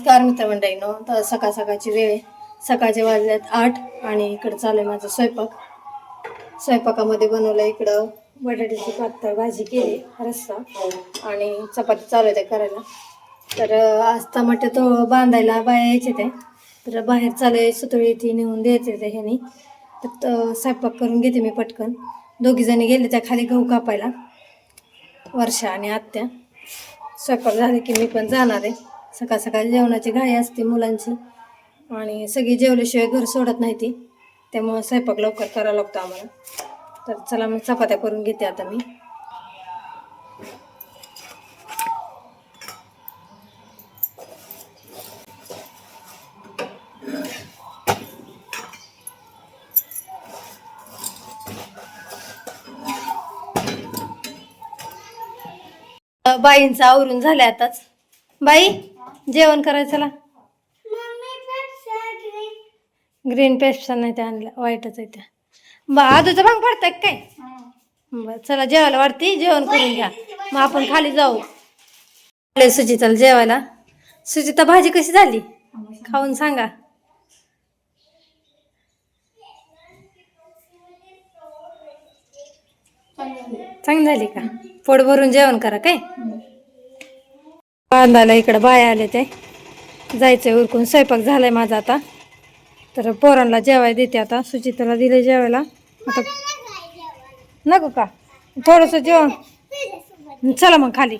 नमस्कार मित्रमंडळीनो. तर सकाळ सकाळची वेळ आहे. सकाळचे वाजल्यात आठ आणि इकडं चालू आहे माझा स्वयंपाक. स्वयंपाकामध्ये बनवलं इकडं बटाट्याची पातळ भाजी केली रस्सा आणि चपाती चालू आहे ते करायला. तर आज टमाटे तो बांधायला बाया यायचे ते. तर बाहेर चालू आहे सुतळी ती नेऊन द्यायचे ते ह्यानी. तर स्वयंपाक करून घेते मी पटकन. दोघीजणी गेले त्या खाली गहू कापायला. वर्षा आणि आत्या. स्वयंपाक झाले की मी पण जाणार आहे. सकाळ सकाळी जेवणाची घाई असते मुलांची. आणि सगळी जेवल्याशिवाय घर सोडत नाही ती. त्यामुळं स्वयंपाक लवकर करावा लागतो आम्हाला. तर चला मग चपात्या करून घेते आता मी. बाईंचं आवरून झालं आताच. बाई! जेवण करायचं चला. ग्रीन पेस्ट नाही ते आणलं वाईटच आहे त्या. बा आजूचं भांग पडतंय काय? बरं चला जेवायला वाटते जेवण करून घ्या. मग आपण खाली जाऊ. आले सुचिताला जेवायला. सुचिता भाजी कशी झाली? खाऊन सांगा. चांगली. झाली का? पोट भरून जेवण करा काय? बांधायला इकडं बाय आले ते जायचंय उरकून स्वयंपाक झालाय माझा आता. तर पोरांना जेवाय देते आता. सुचिताला दिले जेवायला. आता नको का? थोडस जेवण. चला मग खाली.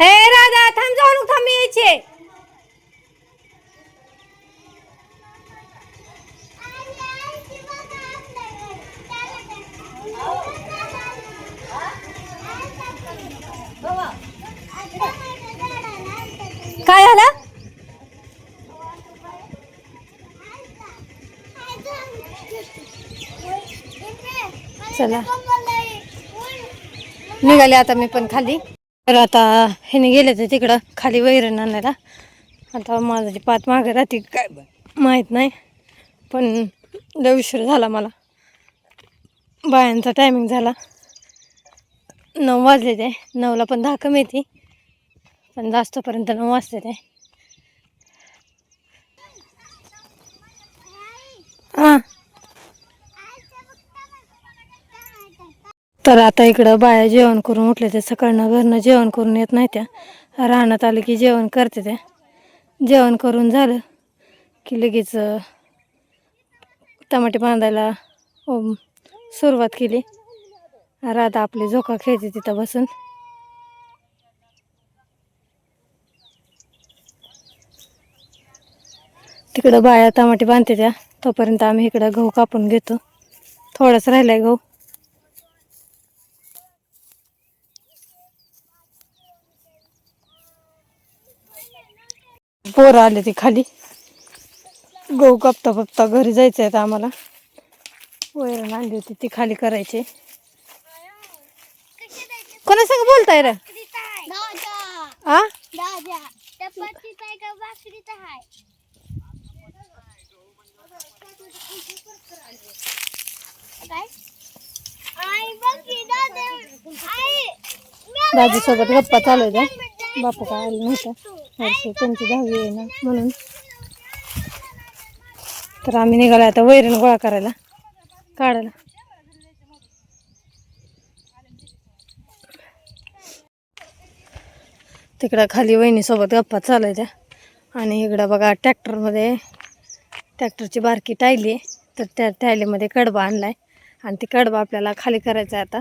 हे राधा थांब जाऊ थांब यायचे. काय झालं? चला. निघाले आता मी पण खाली. तर आता ह्याने गेले ते तिकडं खाली वैरण आणायला. आता माझी पात मागे राहते काय माहीत नाही. पण लय उशीर झाला मला. बायांचा टायमिंग झाला. नऊ वाजले ते. नऊला पण दहा कमी येते पण जास्तपर्यंत नऊ वाजते ते. हां. तर आता इकडं बाया जेवण करून उठले ते. सकाळनं घरनं जेवण करून येत नाही त्या. राहण्यात आलं की जेवण करते ते. जेवण करून झालं की लगेच टमाटे बांधायला सुरुवात केली. राधा आपली झोका खेळते तिथं बसून. तिकडं बाया टमाटे बांधते त्या. तोपर्यंत आम्ही इकडं गहू कापून घेतो. थोडाच राहिलाय गहू. पोरं आले ते खाली. गहू कापता कापता घरी जायचं आहे आम्हाला. वैरण आणली होती ती खाली करायची. कोणा संग बोलताय रे? आ? दाजी सोबत गप्पा चालू होत्या बापू काय आले नव्हतं वर्षी त्यांची दहावी आहे ना म्हणून. तर आम्ही निघालो आता वैरण गोळा करायला काढायला. तिकडं खाली वहिनीसोबत गप्पा चालू त्या आणि इकडं बघा ट्रॅक्टरमध्ये ट्रॅक्टरची बारकी टायली आहे. तर त्या टायलीमध्ये कडबा आणला आहे आणि ती कडबा आपल्याला खाली करायचा आहे आता.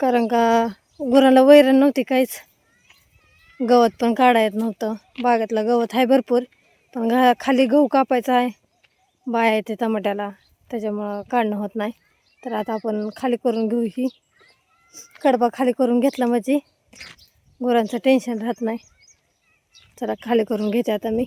कारण का गुरांना वैरण नव्हती काहीच. गवत पण काढा येत नव्हतं. बागेतलं गवत आहे भरपूर. पण घा खाली गहू कापायचा आहे. बाया येते टमाट्याला. त्याच्यामुळं काढणं होत नाही. तर आता आपण खाली करून घेऊ ही. कडबा खाली करून घेतला म्हणजे गुरांचं टेन्शन राहत नाही. चला खाली करून घेते आता मी.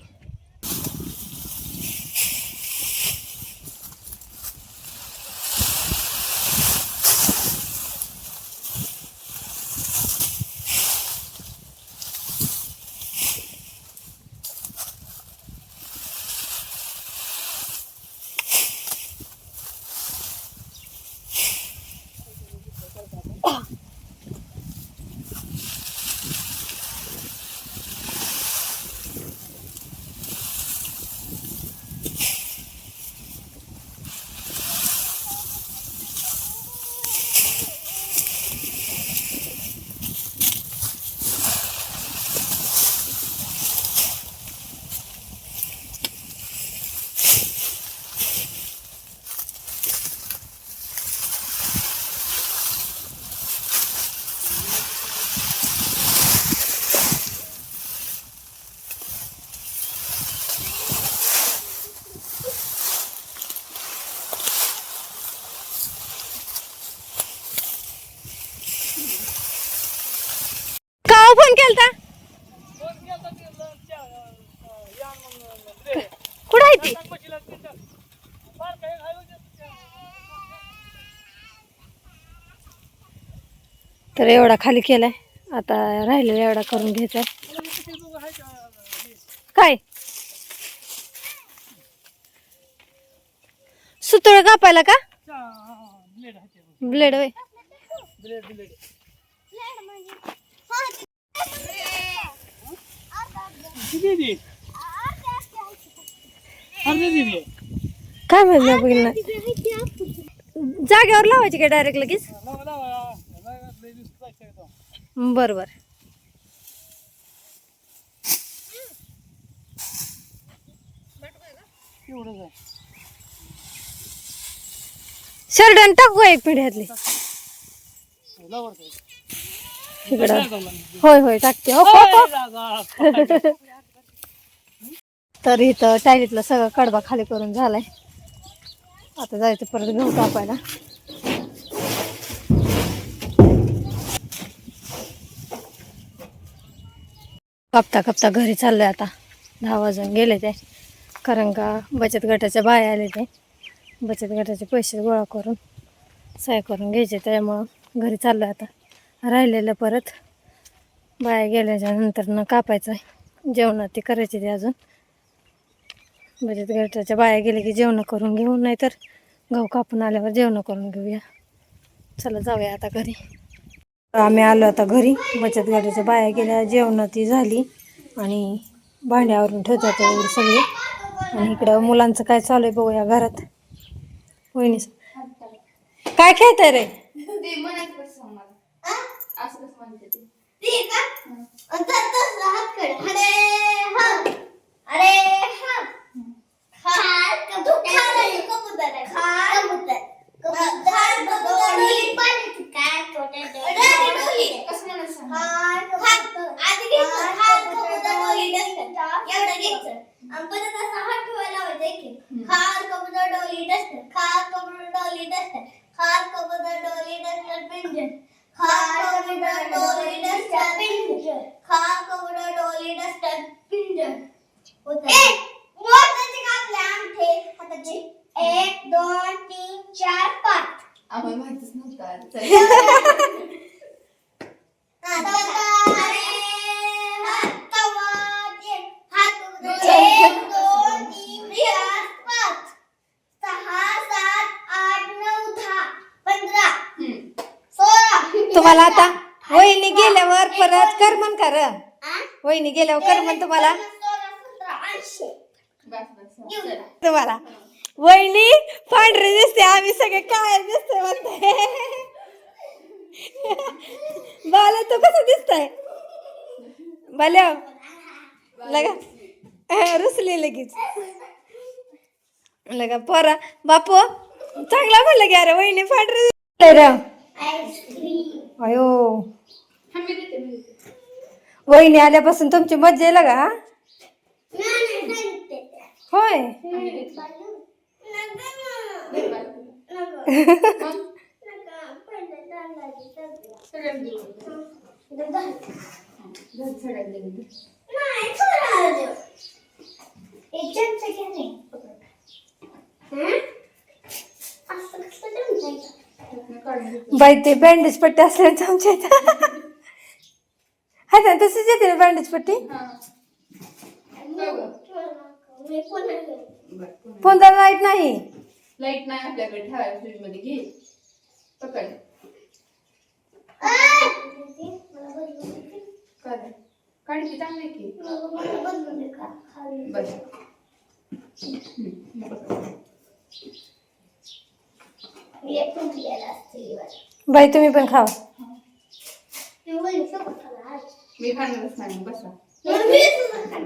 तर एवढा खाली केलाय. आता राहिलेला एवढा करून घ्यायचा काय? सुतळ कापायला का? ब्लेड वय काय म्हणलं बघितलं जागेवर लावायची काय डायरेक्ट लगेच? बर बर शर्ट टाकू एक पिढ्यातली? होय होय टाकते. हो, हो, हो. तर इथं टायलीतला सगळा कडबा खाली करून झालाय. आता जायचं परत गहू कापायला. कापता कापता घरी चाललोय आता. दहा वाजून गेले ते. कारण का बचत गटाच्या बाया आले ते. बचत गटाचे पैसे गोळा करून सहाय करून घ्यायचे. त्यामुळं घरी चाललोय आता. राहिलेलं परत बाया गेल्याच्यानंतर न कापायचं आहे. जेवणात ते करायचे ते अजून. बचत गटाच्या बाया गेले की जेवणं करून घेऊ. नाहीतर गहू कापून आल्यावर जेवणं करून घेऊया. चला जाऊया आता घरी. आम्ही आलो आता घरी. बचत गटाच्या बाया गेल्या जेवण ती झाली आणि भांड्यावरून ठेवतात एवढे सगळे. आणि इकडं मुलांचं काय चालू आहे बघूया घरात. वहिनी काय खेळताय रे? खार डोली डोली पिंजर डोली एक दोन तीन चार. आम्हाला माहितच नव्हतं. तुम्हाला आता वहिनी गेल्यावर परत करमन कर वहिनी गेल्यावर करमन तुम्हाला? चला. तुम्हाला? वहिनी पांढरी दिसते आम्ही सगळे काय दिसते म्हणते. बाला तू कसं दिसतंय? बाल्या लगा रुसली लगेच. लगा पोरा बापू चांगला म्हणलं की अरे वहिनी पांढरी अयो. वहिनी आल्यापासून तुमची मज्जा? नाही सांगते होय. बाई ते बँडेज पट्टी असल्याचं आमच्या इथं हाय ना तशीच येते ना बँडेज पट्टी हा. हो. फोनला लाइट नाही लाइट नाही आपल्याकडे ठेवायला फ्रीजमध्ये घे. पकड. काढ की चांगले की. बस. बाई तुम्ही पण खावा. मी खाणारच नाही बसा. कर लाइट नाही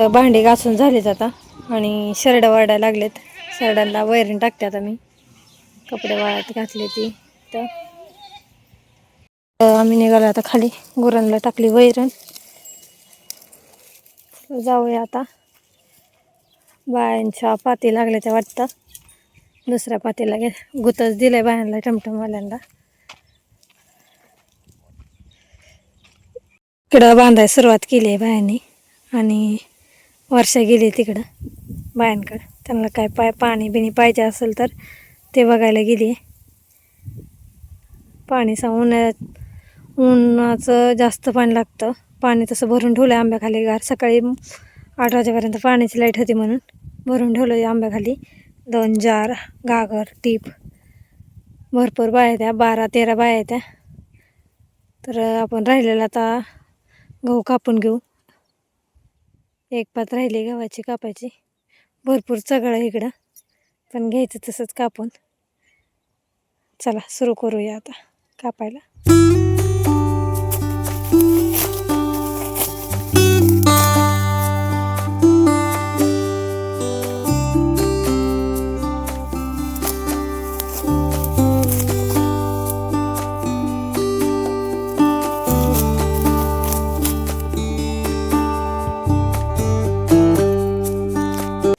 भांडी घासून झालीच आता. आणि शरडा वाढायला लागलेत. शरडांना वैरण टाकते आता मी कपडे वाळत घातले ती तर आम्ही निघालो आता खाली. गुरांना टाकली वैरण. जाऊया आता. बायांच्या पाती लागल्या त्या वाटतं. दुसऱ्या पातीला गे गुतच दिलंय बायांना टमटमवाल्यांना. इकडं बांधायला सुरुवात केली आहे बायांनी. आणि वर्षा गेली तिकडं बायांकडं. त्यांना काय पाय पाणी बिणी पाहिजे असेल तर ते बघायला गेली. आहे पाणी सा उन्हाळ्यात उन्हाचं जास्त पाणी लागतं. पाणी तसं भरून ठेवलं आहे आंब्याखाली गार. सकाळी आठ वाजेपर्यंत पाण्याची लाइट होती म्हणून भरून ठेवलं आहे आंब्याखाली. दोन जार गागर टीप. भरपूर बाया त्या बारा तेरा बाया त्या तर आपण राहिलेला आता गहू कापून घेऊ. एक पात राहिली गव्हाची कापायची. भरपूर चगळ इकडं पण घ्यायचं तसंच कापून. चला सुरू करूया आता कापायला.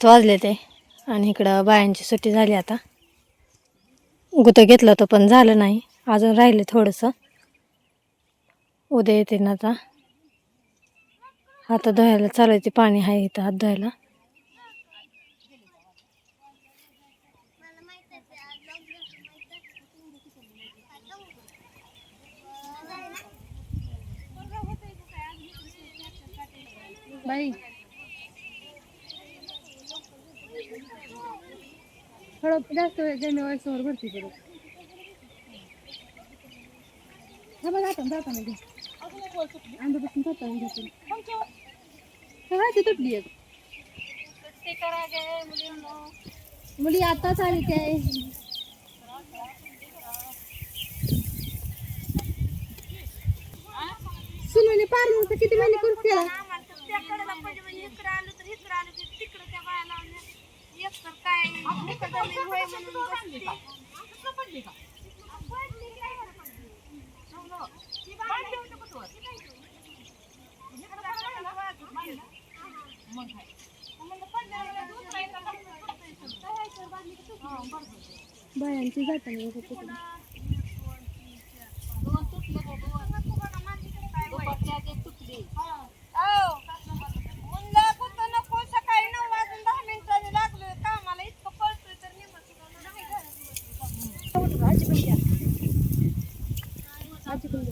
वाजले ते. आणि इकडं बायांची सुट्टी झाली आता. गुतं घेतलं होतं पण झालं नाही. अजून राहिले थोडंसं. उद्या येते ना आता. हात धुवायला चालायचे पाणी आहे इथं हात धुवायला. बाई. थोडं जास्त वेळ ज्यांनी वयसावर भरती परत हा बघा आता जाताना घे अंधापासून जाताना घेतो हा ती तुटली एक मुली आताच आली काय सुनूने पार नव्हतं किती महिने करून केला बायांची जाताना बघा तिकडे. आजी पण दे.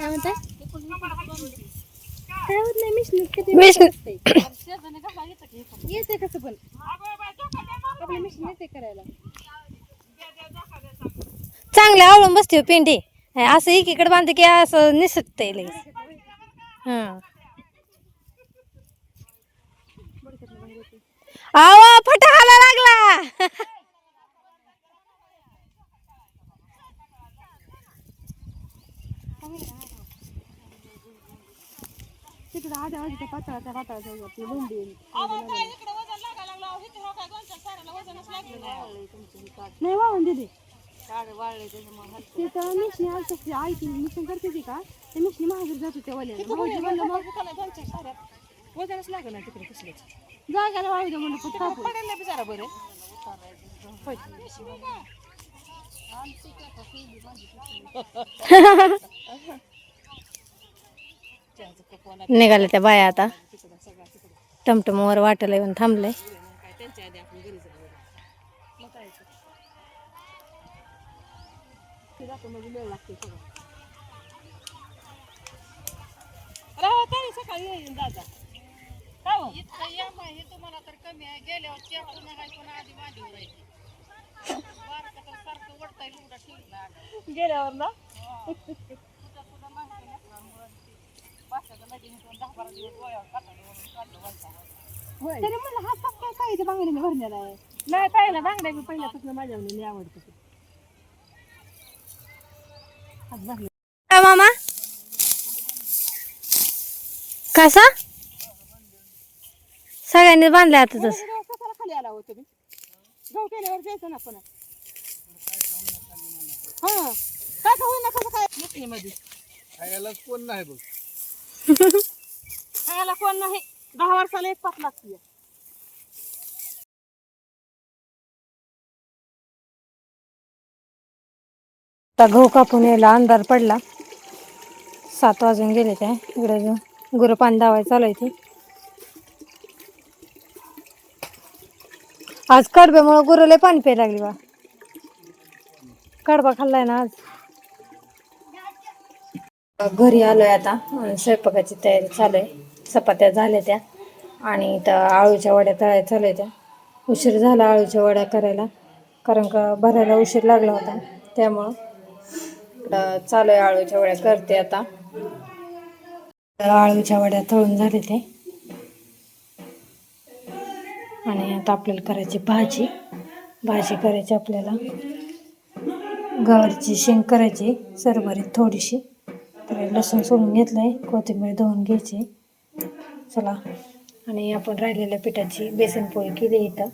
म्हणताय काय होत नाही मिशन येते कसं पण मिशन येते करायला चांगले आवळून बसते हो पिंडी. असं एकीकडे बांधते की असं निसटतंय लगेच हां. आवा फटा हाला लागला. तिकडे आधी आधी त्या पातळाच्या पातळाच्या वरती लोंडी नाही. वाहून दिली. मिशनी आलतं आई ती मिशन करते ती का? ते मिशनी महावीर जात होते वाले वजनच लागलं तिकडे कसलं निघाले त्या बाया आता. तिकडं सगळा टमटमवर वाटेला येऊन थांबलंय. सकाळी दादा. काय हो? इतकं या हे तुम्हाला तर कमी आहे. गेल्यावर त्या पुन्हा काय पुन्हा आधी माझी उरायची बारका तर सारखं वडताय लुगडा ठेवला गेल्यावर ना? तरी हा पक्का काय भरलेला आहे? नाही बांगड्या मी पहिल्यापासून माझ्या मुलीने आवडतं हात. भरले. काय मामा? कसा? सगळ्यांनी बांधले आता तस. कशाला खाली आला होता मी गहू केल्यावर जायचं ना पुन्हा हा. काय का होईना कसं काय? मध्ये. खायलाच कोण नाही बघ. खायला कोण नाही? दहा वर्षाला एक पाच लागते आता गहू कापून यायला अंधार पडला. सात वाजून गेले ते. इकडे जो गुरं पाणी दावायला चालू आहे ते. आज कडब्यामुळं गुरं पाणी प्यायला लागली बा. कडबा खाल्लाय ना आज. घरी आलोय आता. स्वयंपाकाची तयारी चालू आहे चपात्या झाल्या त्या. आणि त्या आळूच्या वड्या तळायला चालू आहे त्या. उशीर झाला आळूच्या वड्या करायला. कारण का भरायला उशीर लागला होता. त्यामुळं चालू आहे आळूच्या वड्या. करते आता. आळूच्या वड्या तळून झाले ते. आणि आता आपल्याला करायची भाजी. भाजी करायची आपल्याला. गवारीची शेंग करायची सरभरीत थोडीशी. तर लसूण सोलून आहे कोथिंबीर धुवून घ्यायची. चला. आणि आपण राहिलेल्या पिठाची बेसन पोळी केली इथं.